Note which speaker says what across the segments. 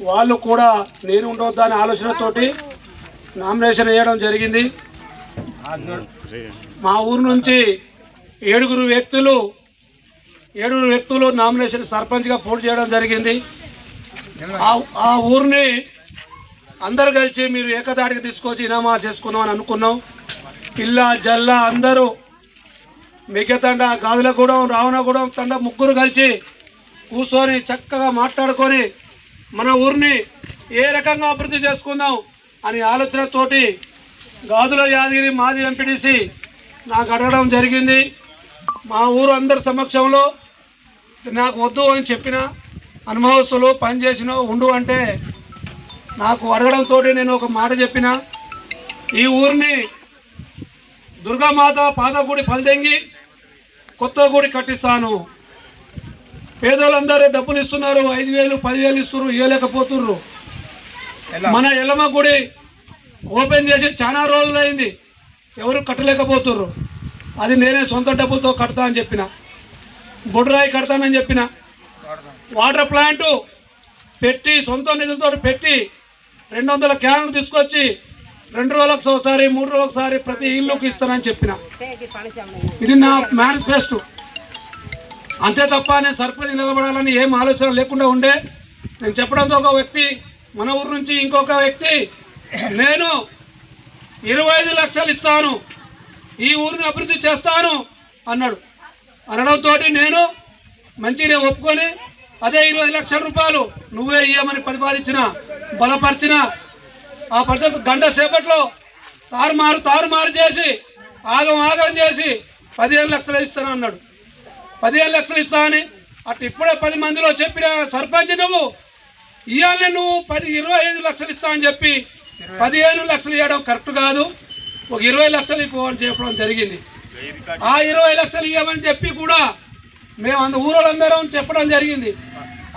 Speaker 1: వాళ్ళు కూడా నేను ఉండవద్దా అనే ఆలోచనతోటి నామినేషన్ వేయడం జరిగింది. మా ఊరు నుంచి ఏడుగురు వ్యక్తులు ఏడుగురు వ్యక్తులు నామినేషన్ సర్పంచ్గా పోటీ చేయడం జరిగింది. ఆ- ఆ ఊరిని అందరు కలిసి మీరు ఏకదాటికి తీసుకొచ్చి ఇనామా చేసుకుందాం అని అనుకున్నాం. పిల్ల జల్ల అందరూ మిగతండ గాజులగూడెం రావణగూడెం తండ ముగ్గురు కలిసి కూర్చొని చక్కగా మాట్లాడుకొని మన ఊరిని ఏ రకంగా అభివృద్ధి చేసుకుందాం అని ఆలోచనతోటి గాదుల యాదగిరి మాజీ ఎంపీటీసీ నాకు అడగడం జరిగింది. మా ఊరు అందరి సమక్షంలో నాకు వద్దు అని చెప్పిన అనుభవస్తులు పనిచేసిన ఉండు అంటే నాకు అడగడంతో నేను ఒక మాట చెప్పిన. ఈ ఊరిని దుర్గామాత పాదగుడి పల్దెంగి కొత్త గుడి కట్టిస్తాను. పేదోళ్ళందరూ డబ్బులు ఇస్తున్నారు ఐదు వేలు పదివేలు ఇస్తున్నారు ఇవ్వలేకపోతుర్రు మన ఎల్లమ్మ గుడి ఓపెన్ చేసి చాలా రోజులైంది. ఎవరు కట్టలేకపోతుర్రు అది నేనే సొంత డబ్బులతో కడతా అని చెప్పిన. బొడ్రాయి కడతానని చెప్పిన. వాటర్ ప్లాంట్ పెట్టి సొంత నిధులతో పెట్టి రెండు వందల క్యాన్లు తీసుకొచ్చి రెండు రోజులకు ఒకసారి మూడు రోజులకు ఒకసారి ప్రతి ఇల్లుకి ఇస్తానని చెప్పిన. ఇది నా మేనిఫెస్టో అంతే తప్ప నేను సర్పంచ్ నిలబడాలని ఏం ఆలోచన లేకుండా ఉండే. నేను చెప్పడంతో ఒక వ్యక్తి మన ఊరు నుంచి ఇంకొక వ్యక్తి నేను ఇరవై ఐదు లక్షలు ఇస్తాను. ఈ ఊరిని అభివృద్ధి చేస్తాను అన్నాడు. అనడంతో నేను మంచిగా ఒప్పుకొని అదే ఇరవై లక్షల రూపాయలు నువ్వే ఇయ్యమని ప్రతిపాదించిన బలపరిచిన ఆ పద్ధతి గంట సేపట్లో తారుమారు తారుమారు చేసి ఆగం ఆగం చేసి పదిహేను లక్షలు ఇస్తాను అన్నాడు. పదిహేను లక్షలు ఇస్తా అని. అటు ఇప్పుడే పది మందిలో చెప్పిన సర్పంచ్ నువ్వు ఇవాళ నువ్వు పది ఇరవై ఐదు లక్షలు ఇస్తా అని చెప్పి పదిహేను లక్షలు ఇవ్వడం కరెక్ట్ కాదు. ఒక ఇరవై లక్షలు ఇవ్వని చెప్పడం జరిగింది. ఆ ఇరవై లక్షలు ఇవ్వమని చెప్పి కూడా మేము అందు ఊరోళ్ళందరం చెప్పడం జరిగింది.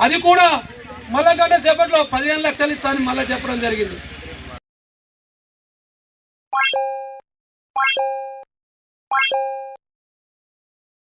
Speaker 1: అది కూడా మళ్ళా గంట సేపట్లో పదిహేను లక్షలు ఇస్తానని మళ్ళీ చెప్పడం జరిగింది.